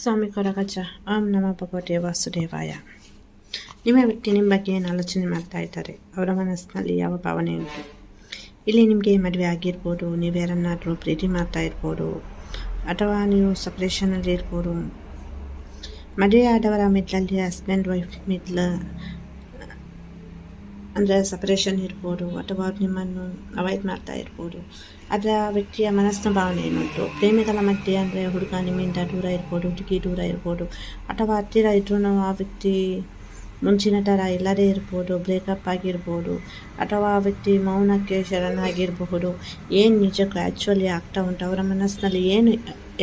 ಸ್ವಾಮಿ ಕೊರಗಜ್ಜ ಓಂ ನಮ ಭಗವತೆ ವಾಸುದೇವಾಯ ನಿಮ್ಮ ವ್ಯಕ್ತಿ ನಿಮ್ಮ ಬಗ್ಗೆ ಏನು ಆಲೋಚನೆ ಮಾಡ್ತಾ ಇದ್ದಾರೆ? ಅವರ ಮನಸ್ಸಿನಲ್ಲಿ ಯಾವ ಭಾವನೆ ಉಂಟು? ಇಲ್ಲಿ ನಿಮಗೆ ಮದುವೆ ಆಗಿರ್ಬೋದು, ನೀವು ಯಾರನ್ನಾದರೂ ಪ್ರೀತಿ ಮಾಡ್ತಾ ಇರ್ಬೋದು, ಅಥವಾ ನೀವು ಸಪ್ರೇಷನಲ್ಲಿ ಇರ್ಬೋದು. ಮದುವೆ ಆದವರ ಮಿಡ್ಲಲ್ಲಿ ಹಸ್ಬೆಂಡ್ ವೈಫ್ ಮಿಡ್ಲ್ ಅಂದರೆ ಸಪ್ರೇಷನ್ ಇರ್ಬೋದು ಅಥವಾ ಅವ್ರು ನಿಮ್ಮನ್ನು ಅವಾಯ್ಡ್ ಮಾಡ್ತಾ ಇರ್ಬೋದು. ಆದರೆ ಆ ವ್ಯಕ್ತಿಯ ಮನಸ್ಸಿನ ಭಾವನೆ ಏನುಂಟು? ಪ್ರೇಮಿಗಳ ಮಧ್ಯೆ ಅಂದರೆ ಹುಡುಗ ನಿಮ್ಮಿಂದ ದೂರ ಇರ್ಬೋದು, ಹುಡುಗಿ ದೂರ ಇರ್ಬೋದು, ಅಥವಾ ಹತ್ತಿರ ಇದ್ರೂ ಆ ವ್ಯಕ್ತಿ ಮುಂಚಿನ ಥರ ಇಲ್ಲದೇ ಇರ್ಬೋದು ಬ್ರೇಕಪ್ ಆಗಿರ್ಬೋದು, ಅಥವಾ ಆ ವ್ಯಕ್ತಿ ಮೌನಕ್ಕೆ ಶರಣಾಗಿರಬಹುದು. ಏನು ನಿಜಕ್ಕೂ ಆ್ಯಕ್ಚುಲಿ ಆಗ್ತಾ ಉಂಟು? ಅವರ ಮನಸ್ಸಿನಲ್ಲಿ ಏನು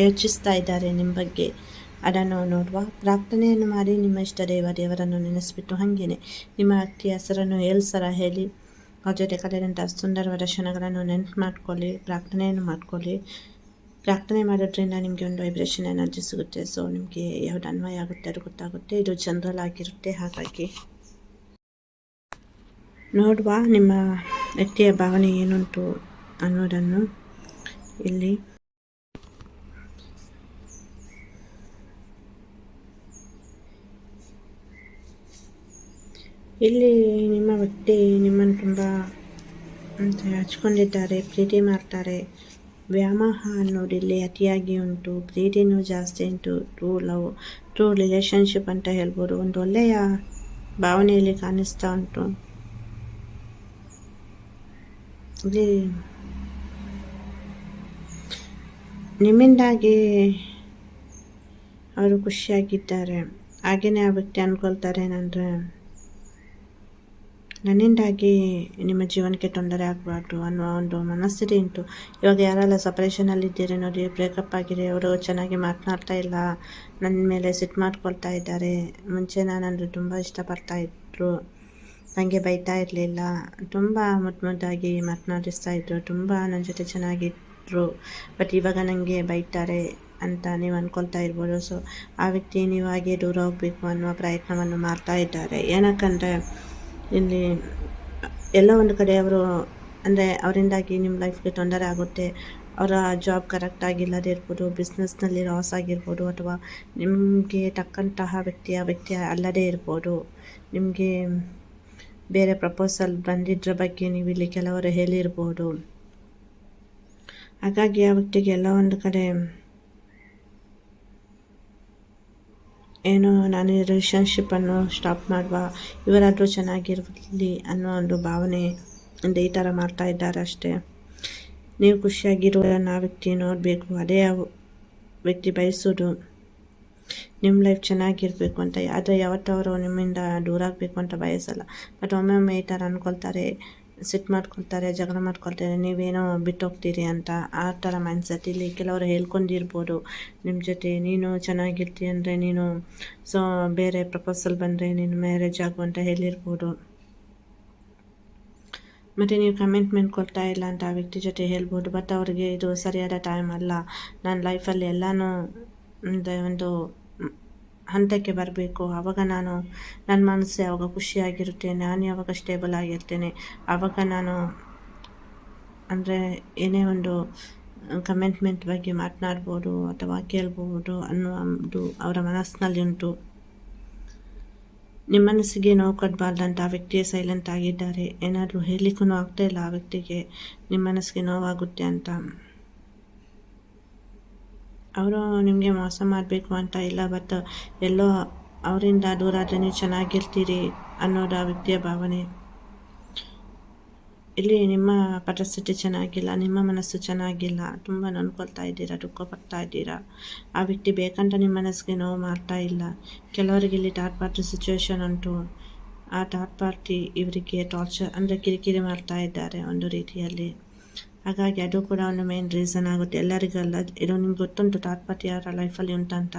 ಯೋಚಿಸ್ತಾ ಇದ್ದಾರೆ ನಿಮ್ಮ ಬಗ್ಗೆ? ಅದನ್ನು ನೋಡುವ. ಪ್ರಾರ್ಥನೆಯನ್ನು ಮಾಡಿ ನಿಮ್ಮ ಇಷ್ಟ ದೇವ ದೇವರನ್ನು ನೆನೆಸಿಬಿಟ್ಟು ಹಾಗೇನೆ. ನಿಮ್ಮ ಅತ್ತಿ ಹೆಸರನ್ನು ಏಳು ಹೇಳಿ. ಅವ್ರ ಜೊತೆ ಕಳೆದಂಥ ಸುಂದರವಾದ ಕ್ಷಣಗಳನ್ನು ನೆನಪು ಮಾಡ್ಕೊಳ್ಳಿ, ಪ್ರಾರ್ಥನೆಯನ್ನು ಮಾಡ್ಕೊಳ್ಳಿ. ಪ್ರಾರ್ಥನೆ ಮಾಡೋದ್ರಿಂದ ನಿಮಗೆ ಒಂದು ವೈಬ್ರೇಷನ್ ಎನರ್ಜಿ ಸಿಗುತ್ತೆ. ಸೊ ನಿಮಗೆ ಯಾವ್ದು ಅನ್ವಯ ಆಗುತ್ತೆ ಅದು ಗೊತ್ತಾಗುತ್ತೆ. ಇದು ಜನರಲ್ ಆಗಿರುತ್ತೆ. ಹಾಗಾಗಿ ನೋಡುವ ನಿಮ್ಮ ವ್ಯಕ್ತಿಯ ಭಾವನೆ ಏನುಂಟು ಅನ್ನೋದನ್ನು ಇಲ್ಲಿ ಇಲ್ಲಿ ನಿಮ್ಮ ವ್ಯಕ್ತಿ ನಿಮ್ಮನ್ನು ತುಂಬ, ಅಂತ ಹಚ್ಕೊಂಡಿದ್ದಾರೆ, ಪ್ರೀತಿ ಮಾಡ್ತಾರೆ. ವ್ಯಾಮೋಹ ಅನ್ನೋದು ಇಲ್ಲಿ ಅತಿಯಾಗಿ ಉಂಟು. ಪ್ರೀತಿನೂ ಜಾಸ್ತಿ ಉಂಟು. ಟ್ರೂ ಲವ್ ಟ್ರೂ ರಿಲೇಷನ್ಶಿಪ್ ಅಂತ ಹೇಳ್ಬೋದು. ಒಂದು ಒಳ್ಳೆಯ ಭಾವನೆಯಲ್ಲಿ ಕಾಣಿಸ್ತಾ ಉಂಟು. ಇಲ್ಲಿ ನಿಮ್ಮಿಂದಾಗಿ ಅವರು ಖುಷಿಯಾಗಿದ್ದಾರೆ. ಹಾಗೆಯೇ ಆ ವ್ಯಕ್ತಿ ಅಂದ್ಕೊಳ್ತಾರೆ ಏನಂದರೆ ನನ್ನಿಂದಾಗಿ ನಿಮ್ಮ ಜೀವನಕ್ಕೆ ತೊಂದರೆ ಆಗಬಾರ್ದು ಅನ್ನುವ ಒಂದು ಮನಸ್ಥಿತಿ ಉಂಟು. ಇವಾಗ ಯಾರೆಲ್ಲ ಸಪ್ರೇಷನಲ್ಲಿದ್ದೀರಿ ನೋಡಿ ಬ್ರೇಕಪ್ ಆಗಿದೆ ಅವರು ಚೆನ್ನಾಗಿ ಮಾತನಾಡ್ತಾ ಇಲ್ಲ ನನ್ನ ಮೇಲೆ ಸಿಟ್ ಮಾಡ್ಕೊಳ್ತಾ ಇದ್ದಾರೆ, ಮುಂಚೆ ನಾನು ತುಂಬ ಇಷ್ಟಪಡ್ತಾ ಇದ್ದರು ನನಗೆ ಬೈತಾ ಇರಲಿಲ್ಲ, ತುಂಬ ಮುದ್ದು ಮುದ್ದಾಗಿ ಮಾತನಾಡಿಸ್ತಾ ಇದ್ದರು ತುಂಬ ನನ್ನ ಜೊತೆ ಚೆನ್ನಾಗಿದ್ದರು ಬಟ್ ಇವಾಗ ನನಗೆ ಬೈತಾರೆ ಅಂತ ನೀವು ಅಂದ್ಕೊಳ್ತಾ ಇರ್ಬೋದು. ಸೊ ಆ ವ್ಯಕ್ತಿ ನೀವಾಗಿ ದೂರ ಹೋಗಬೇಕು ಅನ್ನುವ ಪ್ರಯತ್ನವನ್ನು ಮಾಡ್ತಾ ಇದ್ದಾರೆ. ಏನಕ್ಕಂದರೆ ಇಲ್ಲಿ ಎಲ್ಲ ಒಂದು ಕಡೆ ಅವರು ಅಂದರೆ ಅವರಿಂದಾಗಿ ನಿಮ್ಮ ಲೈಫ್ಗೆ ತೊಂದರೆ ಆಗುತ್ತೆ. ಅವರ ಜಾಬ್ ಕರೆಕ್ಟ್ ಇಲ್ಲದೇ ಇರ್ಬೋದು ಬಿಸ್ನೆಸ್ನಲ್ಲಿ ಲಾಸ್ ಆಗಿರ್ಬೋದು ಅಥವಾ ನಿಮಗೆ ತಕ್ಕಂತಹ ವ್ಯಕ್ತಿಯ ವ್ಯಕ್ತಿ ಅಲ್ಲದೇ ಇರ್ಬೋದು. ನಿಮಗೆ ಬೇರೆ ಪ್ರಪೋಸಲ್ ಬಂದಿದ್ದರ ಬಗ್ಗೆ ನೀವು ಇಲ್ಲಿ ಕೆಲವರು ಹೇಳಿರ್ಬೋದು. ಹಾಗಾಗಿ ಆ ವ್ಯಕ್ತಿಗೆ ಎಲ್ಲ ಒಂದು ಕಡೆ ಏನು ನಾನು ಈ ರಿಲೇಷನ್ಶಿಪ್ಪನ್ನು ಸ್ಟಾಪ್ ಮಾಡುವ ಇವರಾದರೂ ಚೆನ್ನಾಗಿರಲಿ ಅನ್ನೋ ಒಂದು ಭಾವನೆ ಅಂದರೆ ಈ ಥರ ಮಾಡ್ತಾ ಇದ್ದಾರೆ ಅಷ್ಟೇ. ನೀವು ಖುಷಿಯಾಗಿರುವ ಆ ವ್ಯಕ್ತಿ ನೋಡಬೇಕು, ಅದೇ ವ್ಯಕ್ತಿ ಬಯಸೋದು. ನಿಮ್ಮ ಲೈಫ್ ಚೆನ್ನಾಗಿರಬೇಕು ಅಂತ, ಆದರೆ ಯಾವತ್ತವರು ನಿಮ್ಮಿಂದ ದೂರ ಆಗಬೇಕು ಅಂತ ಬಯಸಲ್ಲ. ಬಟ್ ಒಮ್ಮೊಮ್ಮೆ ಒಮ್ಮೆ ಈ ಥರ ಅಂದ್ಕೊಳ್ತಾರೆ ಸಿಟ್ಟು ಮಾಡ್ಕೊಳ್ತಾರೆ, ಜಗಳ ಮಾಡ್ಕೊಳ್ತಾರೆ, ನೀವೇನೋ ಬಿಟ್ಟೋಗ್ತೀರಿ ಅಂತ ಆ ಥರ ಮೈಂಡ್ಸೆಟ್ ಇಲ್ಲಿ ಕೆಲವರು ಹೇಳ್ಕೊಂಡಿರ್ಬೋದು. ನಿಮ್ಮ ಜೊತೆ ನೀನು ಚೆನ್ನಾಗಿರ್ತಿ ಅಂದರೆ ನೀನು ಸೊ ಬೇರೆ ಪ್ರಪೋಸಲ್ ಬಂದರೆ ನೀನು ಮ್ಯಾರೇಜ್ ಆಗು ಅಂತ ಹೇಳಿರ್ಬೋದು. ಮತ್ತು ನೀವು ಕಮಿಟ್ಮೆಂಟ್ ಕೊಡ್ತಾ ಇಲ್ಲ ಅಂತ ಆ ವ್ಯಕ್ತಿ ಜೊತೆ ಹೇಳ್ಬೋದು. ಬಟ್ ಅವ್ರಿಗೆ ಇದು ಸರಿಯಾದ ಟೈಮ್ ಅಲ್ಲ. ನನ್ನ ಲೈಫಲ್ಲಿ ಎಲ್ಲನೂ ಒಂದು ಹಂತಕ್ಕೆ ಬರಬೇಕು. ಆವಾಗ ನಾನು ನನ್ನ ಮನಸ್ಸು ಯಾವಾಗ ಖುಷಿಯಾಗಿರುತ್ತೆ ನಾನು ಯಾವಾಗ ಸ್ಟೇಬಲ್ ಆಗಿರ್ತೇನೆ? ಆವಾಗ ನಾನು ಅಂದರೆ ಏನೇ ಒಂದು ಕಮೆಂಟ್ಮೆಂಟ್ ಬಗ್ಗೆ ಮಾತನಾಡ್ಬೋದು ಅಥವಾ ಕೇಳ್ಬೋದು ಅನ್ನೋದು ಅವರ ಮನಸ್ಸಿನಲ್ಲಿ ಉಂಟು. ನಿಮ್ಮ ಮನಸ್ಸಿಗೆ ನೋವು ಕೊಡಬಾರ್ದಂತ ಆ ವ್ಯಕ್ತಿಯೇ ಸೈಲೆಂಟ್ ಆಗಿದ್ದಾರೆ. ಏನಾದರೂ ಹೇಳಲಿಕ್ಕೂ ಆಗ್ತಾ ಇಲ್ಲ ಆ ವ್ಯಕ್ತಿಗೆ. ನಿಮ್ಮ ಮನಸ್ಸಿಗೆ ನೋವಾಗುತ್ತೆ ಅಂತ. ಅವರು ನಿಮಗೆ ಮೋಸ ಮಾಡಬೇಕು ಅಂತ ಇಲ್ಲ ಬಟ್ ಎಲ್ಲೋ ಅವರಿಂದ ದೂರ ಆದರೆ ನೀವು ಚೆನ್ನಾಗಿರ್ತೀರಿ ಅನ್ನೋದು ಆ ವ್ಯಕ್ತಿಯ ಭಾವನೆ. ಇಲ್ಲಿ ನಿಮ್ಮ ಪರಿಸ್ಥಿತಿ ಚೆನ್ನಾಗಿಲ್ಲ, ನಿಮ್ಮ ಮನಸ್ಸು ಚೆನ್ನಾಗಿಲ್ಲ, ತುಂಬ ನೊಂದ್ಕೊಳ್ತಾ ಇದ್ದೀರಾ ದುಃಖ ಪಡ್ತಾ ಇದ್ದೀರಾ? ಆ ವ್ಯಕ್ತಿ ಬೇಕಂತ ನಿಮ್ಮ ಮನಸ್ಸಿಗೆ ನೋವು ಮಾಡ್ತಾ ಇಲ್ಲ. ಕೆಲವರಿಗೆ ಇಲ್ಲಿ ಥರ್ಡ್ ಪಾರ್ಟಿ ಸಿಚುವೇಶನ್ ಉಂಟು. ಆ ಥರ್ಡ್ ಪಾರ್ಟಿ ಇವರಿಗೆ ಟಾರ್ಚರ್ ಅಂದರೆ ಕಿರಿಕಿರಿ ಮಾಡ್ತಾ ಇದ್ದಾರೆ ಒಂದು ರೀತಿಯಲ್ಲಿ. ಹಾಗಾಗಿ ಅದು ಕೂಡ ಒಂದು ಮೇನ್ ರೀಸನ್ ಆಗುತ್ತೆ. ಎಲ್ಲರಿಗಲ್ಲ, ಇದು ನಿಮ್ಗೆ ಗೊತ್ತುಂಟು ತಾತ್ಪತಿ ಅವರ ಲೈಫಲ್ಲಿ ಉಂಟಂತ.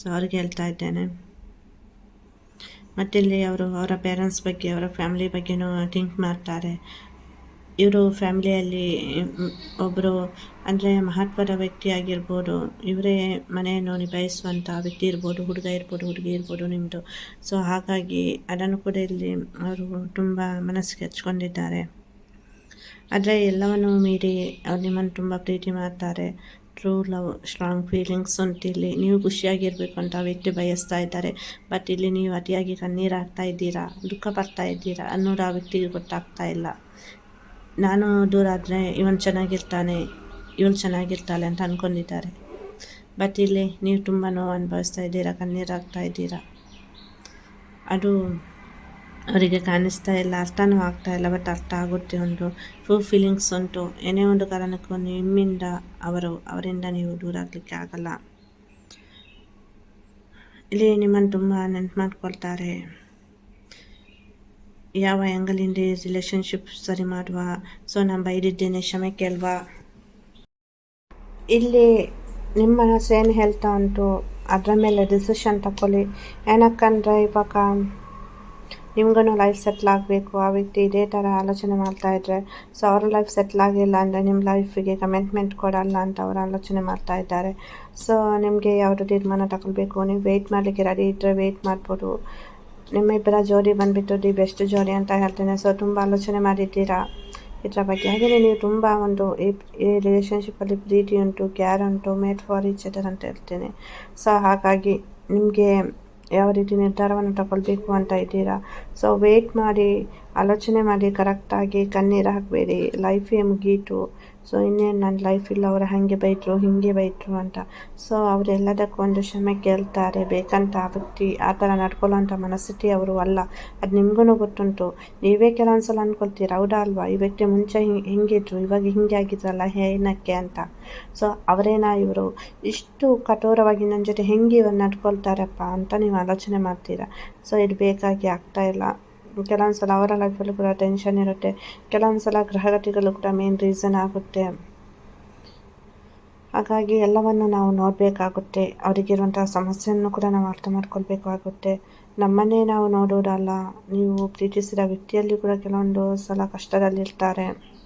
ಸೊ ಅವ್ರಿಗೆ ಹೇಳ್ತಾ ಇದ್ದೇನೆ. ಮತ್ತಿಲ್ಲಿ ಅವರು, ಅವರ ಪೇರೆಂಟ್ಸ್ ಬಗ್ಗೆ, ಅವರ ಫ್ಯಾಮಿಲಿ ಬಗ್ಗೆನೂ ಥಿಂಕ್ ಮಾಡ್ತಾರೆ. ಇವರು ಫ್ಯಾಮಿಲಿಯಲ್ಲಿ ಒಬ್ಬರು ಅಂದರೆ ಮಹತ್ವದ ವ್ಯಕ್ತಿ ಆಗಿರ್ಬೋದು. ಇವರೇ ಮನೆಯನ್ನು ನಿಭಾಯಿಸುವಂಥ ವ್ಯಕ್ತಿ ಇರ್ಬೋದು, ಹುಡುಗ ಇರ್ಬೋದು, ಹುಡುಗಿ ಇರ್ಬೋದು ನಿಮ್ಮದು ಸೊ ಹಾಗಾಗಿ ಅದನ್ನು ಕೂಡ ಇಲ್ಲಿ ಅವರು ತುಂಬ ಮನಸ್ಸಿಗೆ ಹಚ್ಕೊಂಡಿದ್ದಾರೆ. ಆದರೆ ಎಲ್ಲವನ್ನು ಮೀರಿ ಅವ್ರು ನಿಮ್ಮನ್ನು ತುಂಬ ಪ್ರೀತಿ ಮಾಡ್ತಾರೆ. ಟ್ರೂ ಲವ್ ಸ್ಟ್ರಾಂಗ್ ಫೀಲಿಂಗ್ಸ್ ಅಂತ ಇಲ್ಲಿ ನೀವು ಖುಷಿಯಾಗಿರಬೇಕು ಅಂತ ಆ ವ್ಯಕ್ತಿ ಬಯಸ್ತಾ ಇದ್ದಾರೆ. ಬಟ್ ಇಲ್ಲಿ ನೀವು ಅತಿಯಾಗಿ ಕಣ್ಣೀರು ಹಾಕ್ತಾ ಇದ್ದೀರಾ? ದುಃಖ ಪಡ್ತಾ ಇದ್ದೀರಾ? ಅನ್ನೋದು ಆ ವ್ಯಕ್ತಿಗೆ ಗೊತ್ತಾಗ್ತಾ ಇಲ್ಲ. ನಾನು ದೂರ ಆದರೆ ಇವನು ಚೆನ್ನಾಗಿರ್ತಾನೆ ಇವಳು ಚೆನ್ನಾಗಿರ್ತಾಳೆ ಅಂತ ಅಂದ್ಕೊಂಡಿದ್ದಾರೆ ಬಟ್ ಇಲ್ಲಿ ನೀವು ತುಂಬ ನೋವು ಅನುಭವಿಸ್ತಾ ಇದ್ದೀರಾ, ಕಣ್ಣೀರು ಹಾಕ್ತಾ ಇದ್ದೀರಾ? ಅದು ಅವರಿಗೆ ಕಾಣಿಸ್ತಾ ಇಲ್ಲ, ಅರ್ಥನೂ ಆಗ್ತಾ ಇಲ್ಲ ಬಟ್ ಅರ್ಥ ಆಗುತ್ತೆ ಒಂದು ಟ್ರೂ ಫೀಲಿಂಗ್ಸ್ ಉಂಟು. ಏನೇ ಒಂದು ಕಾರಣಕ್ಕೂ ನಿಮ್ಮಿಂದ ಅವರು, ಅವರಿಂದ ನೀವು ದೂರ ಆಗಲಿಕ್ಕೆ ಆಗಲ್ಲ. ಇಲ್ಲಿ ನಿಮ್ಮನ್ನು ತುಂಬ ನೆನ್ಪು ಮಾಡ್ಕೊಳ್ತಾರೆ ಯಾವ ಆ್ಯಂಗಲಿಂದ ರಿಲೇಷನ್ಶಿಪ್ ಸರಿ ಮಾಡುವ? ಸೊ ನಾನು ಬೈದಿದ್ದೇನೆ, ಕ್ಷಮೆ ಕೇಳುವ. ಇಲ್ಲಿ ನಿಮ್ಮ ಮನಸ್ಸು ಏನು ಹೇಳ್ತಾ ಉಂಟು? ಅದರ ಮೇಲೆ ಡಿಸಿಷನ್ ತಗೊಳ್ಳಿ ಏನಕ್ಕಂದರೆ ಇವಾಗ ನಿಮ್ಗೂ ಲೈಫ್ ಸೆಟ್ಲ್ ಆಗಬೇಕು, ಆ ವ್ಯಕ್ತಿ ಇದೇ ಥರ ಆಲೋಚನೆ ಮಾಡ್ತಾಯಿದ್ರೆ ಸೊ ಅವರ ಲೈಫ್ ಸೆಟ್ಲ್ ಆಗಿಲ್ಲ ಅಂದರೆ ನಿಮ್ಮ ಲೈಫಿಗೆ ಕಮಿಟ್ಮೆಂಟ್ ಕೊಡಲ್ಲ ಅಂತ ಅವರು ಆಲೋಚನೆ ಮಾಡ್ತಾ ಇದ್ದಾರೆ. ಸೊ ನಿಮಗೆ ಯಾವುದು ತೀರ್ಮಾನ ತಗೊಳ್ಬೇಕು? ನೀವು ವೆಯ್ಟ್ ಮಾಡಲಿಕ್ಕೆ ರೆಡಿ ಇದ್ದರೆ ವೆಯ್ಟ್ ಮಾಡ್ಬೋದು. ನಿಮ್ಮ ಇಬ್ಬರ ಜೋಡಿ ಬಂದುಬಿಟ್ಟು ದಿ ಬೆಸ್ಟ್ ಜೋಡಿ ಅಂತ ಹೇಳ್ತೇನೆ. ಸೊ ತುಂಬ ಆಲೋಚನೆ ಮಾಡಿದ್ದೀರಾ? ಇದರ ಬಗ್ಗೆ ಹಾಗೆಯೇ ನೀವು ತುಂಬ ಒಂದು ಈ ಈ ರಿಲೇಷನ್ಶಿಪ್ಪಲ್ಲಿ ಪ್ರೀತಿ ಉಂಟು ಕ್ಯಾರ್ ಉಂಟು ಮೇಡ್ ಫಾರ್ ಈಚ್ ಅದರ್ ಅಂತ ಹೇಳ್ತೇನೆ. ಸೊ ಹಾಗಾಗಿ ನಿಮಗೆ ಯಾವ ರೀತಿ ನಿರ್ಧಾರವನ್ನು ತಗೊಳ್ಬೇಕು ಅಂತ ಇದ್ದೀರಾ? ಸೊ ವೇಟ್ ಮಾಡಿ, ಆಲೋಚನೆ ಮಾಡಿ ಕರೆಕ್ಟಾಗಿ ಕಣ್ಣೀರು ಹಾಕಬೇಡಿ. ಲೈಫೇ ಮುಗೀತು. ಸೊ ಇನ್ನೇನು ನನ್ನ ಲೈಫಿಲ್ಲ ಅವರು ಹಾಗೆ ಬೈದರು, ಹೀಗೆ ಬೈದರು ಅಂತ. ಸೊ ಅವರೆಲ್ಲದಕ್ಕೂ ಒಂದು ಕ್ಷಮೆ ಕೇಳ್ತಾರೆ, ಬೇಕಂತ ಆ ವ್ಯಕ್ತಿ, ಆ ಥರ ನಡ್ಕೊಳ್ಳೋಂಥ ಮನಸ್ಥಿತಿ ಅವರು ಅಲ್ಲ. ಅದು ನಿಮಗೂ ಗೊತ್ತುಂಟು. ನೀವೇ ಕೆಲವೊಂದು ಸಲ ಅಂದ್ಕೊಳ್ತೀರ ಹೌದಾ ಅಲ್ವಾ? ಈ ವ್ಯಕ್ತಿ ಮುಂಚೆ ಹಿಂಗೆ ಹಿಂಗಿದ್ರು, ಇವಾಗ ಹಿಂಗೆ ಆಗಿದ್ರಲ್ಲ ಏನಕ್ಕೆ ಅಂತ. ಸೊ ಅವರೇನ ಇವರು? ಇಷ್ಟು ಕಠೋರವಾಗಿ ನನ್ನ ಜೊತೆ ಹೆಂಗೆ ಇವರು ನಡ್ಕೊಳ್ತಾರಪ್ಪ ಅಂತ ನೀವು ಆಲೋಚನೆ ಮಾಡ್ತೀರಾ? ಸೊ ಇದು ಬೇಕಾಗಿ ಆಗ್ತಾಯಿಲ್ಲ ಕೆಲವೊಂದು ಸಲ ಅವರ ಲೈಫಲ್ಲೂ ಕೂಡ ಟೆನ್ಷನ್ ಇರುತ್ತೆ. ಕೆಲವೊಂದು ಸಲ ಗ್ರಹಗತಿಗಳು ಕೂಡ ಮೇನ್ ರೀಸನ್ ಆಗುತ್ತೆ. ಹಾಗಾಗಿ ಎಲ್ಲವನ್ನು ನಾವು ನೋಡಬೇಕಾಗುತ್ತೆ. ಅವರಿಗಿರುವಂಥ ಸಮಸ್ಯೆಯನ್ನು ಕೂಡ ನಾವು ಅರ್ಥ ಮಾಡ್ಕೊಳ್ಬೇಕಾಗುತ್ತೆ. ನಮ್ಮನ್ನೇ ನಾವು ನೋಡೋದಲ್ಲ ನೀವು ಪ್ರೀತಿಸಿದ ವ್ಯಕ್ತಿಯಲ್ಲಿ ಕೂಡ ಕೆಲವೊಂದು ಸಲ ಕಷ್ಟದಲ್ಲಿರ್ತಾರೆ.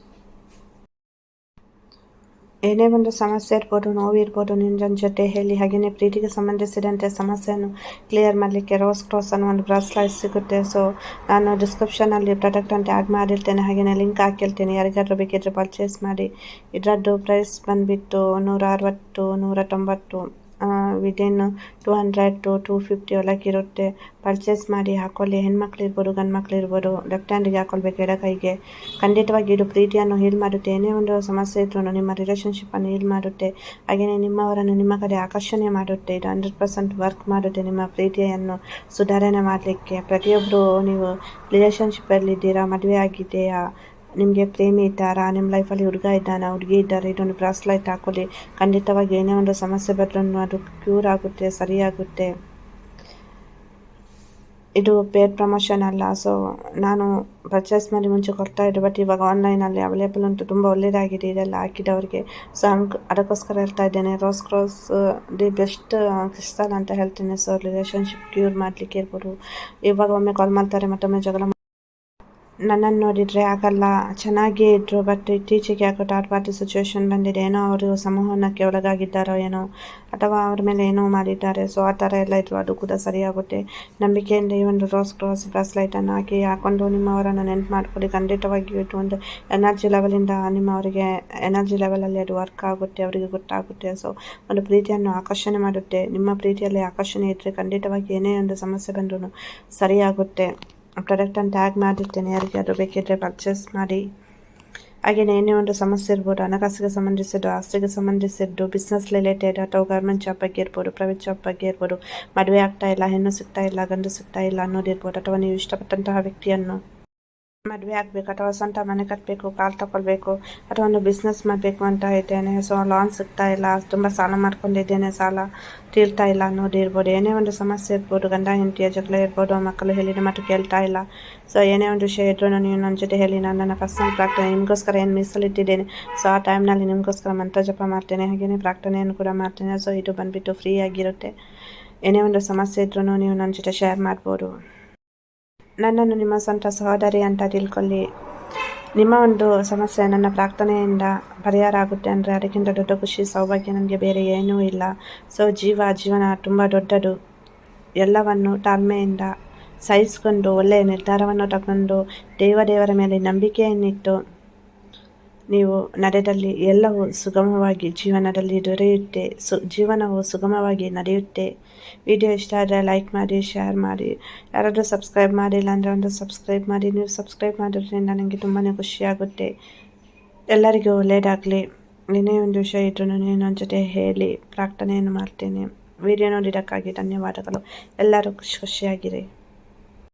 ಏನೇ ಒಂದು ಸಮಸ್ಯೆ ಇರ್ಬೋದು ನೋವಿರ್ಬೋದು ನಿನ್ನ ಜೊತೆ ಹೇಳಿ ಹಾಗೆಯೇ ಪ್ರೀತಿಗೆ ಸಂಬಂಧಿಸಿದಂತೆ ಸಮಸ್ಯೆಯನ್ನು ಕ್ಲಿಯರ್ ಮಾಡಲಿಕ್ಕೆ ರೋಸ್ ಕ್ರಾಸ್ ಅನ್ನೋ ಒಂದು ಲೈಸ್ ಸಿಗುತ್ತೆ ಸೊ ನಾನು ಡಿಸ್ಕ್ರಿಪ್ಷನಲ್ಲಿ ಪ್ರಾಡಕ್ಟ್ ಅಂತ ಆ್ಯಡ್ ಮಾಡಿರ್ತೇನೆ ಹಾಗೆಯೇ ಲಿಂಕ್ ಹಾಕಿರ್ತೀನಿ ಯಾರಿಗಾದ್ರೂ ಬೇಕಿದ್ರೆ ಪರ್ಚೇಸ್ ಮಾಡಿ ಇದರದ್ದು ಪ್ರೈಸ್ ಬಂದುಬಿಟ್ಟು ನೂರ ಅರವತ್ತು ನೂರ ತೊಂಬತ್ತು within two hundred to two fifty ಒಳಗಿರುತ್ತೆ purchase ಮಾಡಿ ಹಾಕೊಳ್ಳಿ. ಹೆಣ್ಮಕ್ಳು ಇರ್ಬೋದು ಗಂಡು ಮಕ್ಳು ಇರ್ಬೋದು ಲೆಫ್ಟ್ ಹ್ಯಾಂಡಿಗೆ ಹಾಕೊಳ್ಬೇಕು ಎಡ ಕೈಗೆ. ಖಂಡಿತವಾಗಿ ಇದು ಪ್ರೀತಿಯನ್ನು ಹೀಲ್ ಮಾಡುತ್ತೆ. ಏನೇ ಒಂದು ಸಮಸ್ಯೆ ಇದ್ರೂ ನಿಮ್ಮ ರಿಲೇಷನ್ಶಿಪ್ಪನ್ನು ಹೀಲ್ ಮಾಡುತ್ತೆ. ಹಾಗೆಯೇ ನಿಮ್ಮವರನ್ನು ನಿಮ್ಮ ಕಡೆ ಆಕರ್ಷಣೆ ಮಾಡುತ್ತೆ. ಇದು ಹಂಡ್ರೆಡ್ ಪರ್ಸೆಂಟ್ ವರ್ಕ್ ಮಾಡುತ್ತೆ ನಿಮ್ಮ ಪ್ರೀತಿಯನ್ನು ಸುಧಾರಣೆ ಮಾಡಲಿಕ್ಕೆ. ಪ್ರತಿಯೊಬ್ಬರು ನೀವು ರಿಲೇಷನ್ಶಿಪ್ಪಲ್ಲಿದ್ದೀರಾ ಮದುವೆ ಆಗಿದೆಯಾ ನಿಮಗೆ ಪ್ರೇಮಿ ಇದ್ದಾರಾ ನಿಮ್ಮ ಲೈಫಲ್ಲಿ ಹುಡುಗ ಇದ್ದಾನ? ಹುಡುಗಿ ಇದ್ದಾರೆ? ಇದೊಂದು ಬ್ರಾಸ್ಲೈಟ್ ಹಾಕೊಳ್ಳಿ. ಖಂಡಿತವಾಗಿ ಏನೇ ಒಂದು ಸಮಸ್ಯೆ ಬಂದ್ರೂ ಅದು ಕ್ಯೂರ್ ಆಗುತ್ತೆ, ಸರಿಯಾಗುತ್ತೆ. ಇದು ಪೇಡ್ ಪ್ರಮೋಷನ್ ಅಲ್ಲ. ಸೊ ನಾನು ಪರ್ಚೇಸ್ ಮಾಡಿ ಮುಂಚೆ ಕೊಡ್ತಾ ಇದ್ದೆ ಬಟ್ ಇವಾಗ ಆನ್ಲೈನಲ್ಲಿ ಅವೈಲೇಬಲ್ ಅಂತೂ ತುಂಬ ಒಳ್ಳೆಯದಾಗಿದೆ ಇದೆಲ್ಲ ಹಾಕಿದವರಿಗೆ. ಸೊ ಹಂಗೆ ಅದಕ್ಕೋಸ್ಕರ ಹೇಳ್ತಾ ಇದ್ದೇನೆ rose quartz the best crystal ಅಂತ ಹೇಳ್ತೇನೆ. ಸೊ ರಿಲೇಷನ್ಶಿಪ್ ಕ್ಯೂರ್ ಮಾಡಲಿಕ್ಕೆ ಇರ್ಬೋದು. ಇವಾಗ ಒಮ್ಮೆ ಕಾಲ್ ಮಾಡ್ತಾರೆ, ಮತ್ತೊಮ್ಮೆ ಜಗಳ ನನ್ನನ್ನು ನೋಡಿದರೆ ಆಗಲ್ಲ. ಚೆನ್ನಾಗೇ ಇದ್ದರು ಬಟ್ ಇತ್ತೀಚೆಗೆ ಯಾಕೋ ಟಾಟ್ ಪಾಟಿ ಸಿಚುವೇಶನ್ ಬಂದಿದೆ. ಏನೋ ಅವರು ಸಂವಹನಕ್ಕೆ ಒಳಗಾಗಿದ್ದಾರೋ ಏನೋ, ಅಥವಾ ಅವ್ರ ಮೇಲೆ ಏನೋ ಮಾಡಿದ್ದಾರೆ. ಸೊ ಆ ಥರ ಎಲ್ಲ ಇದ್ದರು ಅದು ಕೂಡ ಸರಿಯಾಗುತ್ತೆ. ನಂಬಿಕೆಯಿಂದ ಈ ಒಂದು ರೋಸ್ ಕ್ರಾಸ್ ಬ್ರಾಸ್ಲೈಟನ್ನು ಹಾಕಿ ಹಾಕೊಂಡು ನಿಮ್ಮವರನ್ನು ನೆನ್ಪು ಮಾಡ್ಕೊಳ್ಳಿ. ಖಂಡಿತವಾಗಿಯೂ ಇದು ಒಂದು ಎನರ್ಜಿ ಲೆವೆಲಿಂದ ನಿಮ್ಮವರಿಗೆ ಎನರ್ಜಿ ಲೆವೆಲಲ್ಲಿ ಅದು ವರ್ಕ್ ಆಗುತ್ತೆ, ಅವರಿಗೆ ಗೊತ್ತಾಗುತ್ತೆ. ಸೊ ಒಂದು ಪ್ರೀತಿಯನ್ನು ಆಕರ್ಷಣೆ ಮಾಡುತ್ತೆ. ನಿಮ್ಮ ಪ್ರೀತಿಯಲ್ಲಿ ಆಕರ್ಷಣೆ ಇದ್ದರೆ ಖಂಡಿತವಾಗಿ ಏನೇ ಒಂದು ಸಮಸ್ಯೆ ಬಂದರೂ ಸರಿಯಾಗುತ್ತೆ. ಪ್ರಾಡಕ್ಟನ್ನು ಟ್ಯಾಗ್ ಮಾಡಿರ್ತೇನೆ ಯಾರಿಗಾದರೂ ಬೇಕಿದ್ದರೆ ಪರ್ಚೇಸ್ ಮಾಡಿ. ಹಾಗೆಯೇ ಏನೇ ಒಂದು ಸಮಸ್ಯೆ ಇರ್ಬೋದು. ಹಣಕಾಸಿಗೆ ಸಂಬಂಧಿಸಿದ್ದು, ಆಸ್ತಿಗೆ ಸಂಬಂಧಿಸಿದ್ದು ಬಿಸ್ನೆಸ್ ರಿಲೇಟೆಡ್ ಅಥವಾ ಗೌರ್ಮೆಂಟ್ ಜಾಬ್ ಬಗ್ಗೆ ಇರ್ಬೋದು ಪ್ರೈವೇಟ್ ಜಾಬ್ ಬಗ್ಗೆ ಇರ್ಬೋದು. ಮದುವೆ ಆಗ್ತಾ ಇಲ್ಲ, ಹೆಣ್ಣು ಸಿಗ್ತಾ ಇಲ್ಲ, ಗಂಡು ಸಿಗ್ತಾ ಇಲ್ಲ ಅನ್ನೋದಿರ್ಬೋದು ಅಥವಾ ನೀವು ಇಷ್ಟಪಟ್ಟಂತಹ ವ್ಯಕ್ತಿಯನ್ನು ಮದುವೆ ಆಗಬೇಕು ಅಥವಾ ಸ್ವಂತ ಮನೆ ಕಟ್ಟಬೇಕು ಕಾಲು ತಗೊಳ್ಬೇಕು ಅಥವಾ ಒಂದು ಬಿಸ್ನೆಸ್ ಮಾಡಬೇಕು ಅಂತ ಇದ್ದೇನೆ. ಸೊ ಲೋನ್ ಸಿಗ್ತಾ ಇಲ್ಲ. ತುಂಬ ಸಾಲ ಮಾಡ್ಕೊಂಡಿದ್ದೇನೆ. ಸಾಲ ತೀರ್ತಾ ಇಲ್ಲ ಅನ್ನೋದು ಇರ್ಬೋದು ಏನೇ ಒಂದು ಸಮಸ್ಯೆ ಇರ್ಬೋದು, ಗಂಡ, ಹೆಂಡತಿಯ ಜಗಳ ಇರ್ಬೋದು, ಮಕ್ಕಳು ಹೇಳಿದ ಮಾತು ಕೇಳ್ತಾ ಇಲ್ಲ. ಸೊ ಏನೇ ಒಂದು ವಿಷಯ ಇದ್ರೂ ನೀವು ನನ್ನ ಜೊತೆ ಹೇಳಿ, ನಾನು ನನ್ನ ಪರ್ಸನಲ್ ಪ್ರಾರ್ಥನೆ, ನಿಮಗೋಸ್ಕರ ಏನು ಮೀಸಲಿಟ್ಟಿದ್ದೇನೆ ಸೊ ಆ ಟೈಮ್ನಲ್ಲಿ ನಿಮಗೋಸ್ಕರ ಮಂತ್ರ ಜಪ ಮಾಡ್ತೇನೆ. ಹಾಗೆಯೇ ಪ್ರಾರ್ಥನೆಯನ್ನು ಕೂಡ ಮಾಡ್ತೇನೆ. ಸೊ ಇದು ಬಂದುಬಿಟ್ಟು ಫ್ರೀ ಆಗಿರುತ್ತೆ. ಏನೇ ಒಂದು ಸಮಸ್ಯೆ ಇದ್ರೂ ನೀವು ನನ್ನ ಜೊತೆ ಶೇರ್ ಮಾಡ್ಬೋದು. ನನ್ನನ್ನು ನಿಮ್ಮ ಸ್ವಂತ ಸಹೋದರಿ ಅಂತ ತಿಳ್ಕೊಳ್ಳಿ. ನಿಮ್ಮ ಒಂದು ಸಮಸ್ಯೆ ನನ್ನ ಪ್ರಾರ್ಥನೆಯಿಂದ ಪರಿಹಾರ ಆಗುತ್ತೆ ಅಂದರೆ ಅದಕ್ಕಿಂತ ದೊಡ್ಡ ಖುಷಿ, ಸೌಭಾಗ್ಯ ನನಗೆ ಬೇರೆ ಏನೂ ಇಲ್ಲ. ಸೊ ಜೀವ, ಜೀವನ ತುಂಬ ದೊಡ್ಡದು. ಎಲ್ಲವನ್ನು ತಾಳ್ಮೆಯಿಂದ ಸಹಿಸ್ಕೊಂಡು ಒಳ್ಳೆಯ ನಿರ್ಧಾರವನ್ನು ತಗೊಂಡು ದೇವ ದೇವರ ಮೇಲೆ ನಂಬಿಕೆಯನ್ನಿಟ್ಟು ನೀವು ನಡೆದಲ್ಲಿ ಎಲ್ಲವೂ ಸುಗಮವಾಗಿ ಜೀವನದಲ್ಲಿ ದೊರೆಯುತ್ತೆ. ಸು, ಜೀವನವು ಸುಗಮವಾಗಿ ನಡೆಯುತ್ತೆ. ವಿಡಿಯೋ ಇಷ್ಟ ಆದರೆ ಲೈಕ್ ಮಾಡಿ, ಶೇರ್ ಮಾಡಿ. ಯಾರಾದರೂ ಸಬ್ಸ್ಕ್ರೈಬ್ ಮಾಡಿಲ್ಲ ಅಂದರೆ ಒಂದು ಸಬ್ಸ್ಕ್ರೈಬ್ ಮಾಡಿ. ನೀವು ಸಬ್ಸ್ಕ್ರೈಬ್ ಮಾಡೋದ್ರಿಂದ ನನಗೆ ತುಂಬಾ ಖುಷಿಯಾಗುತ್ತೆ. ಎಲ್ಲರಿಗೂ ಒಳ್ಳೆಯದಾಗಲಿ ಏನೇ ಒಂದು ವಿಷಯ ಇದ್ರೂ ನನ್ನ ಜೊತೆ ಹೇಳಿ ಪ್ರಾರ್ಥನೆಯನ್ನು ಮಾಡ್ತೇನೆ. ವಿಡಿಯೋ ನೋಡಿದ್ದಕ್ಕಾಗಿ ಧನ್ಯವಾದಗಳು. ಎಲ್ಲರೂ ಖುಷಿ, ಖುಷಿಯಾಗಿರಿ.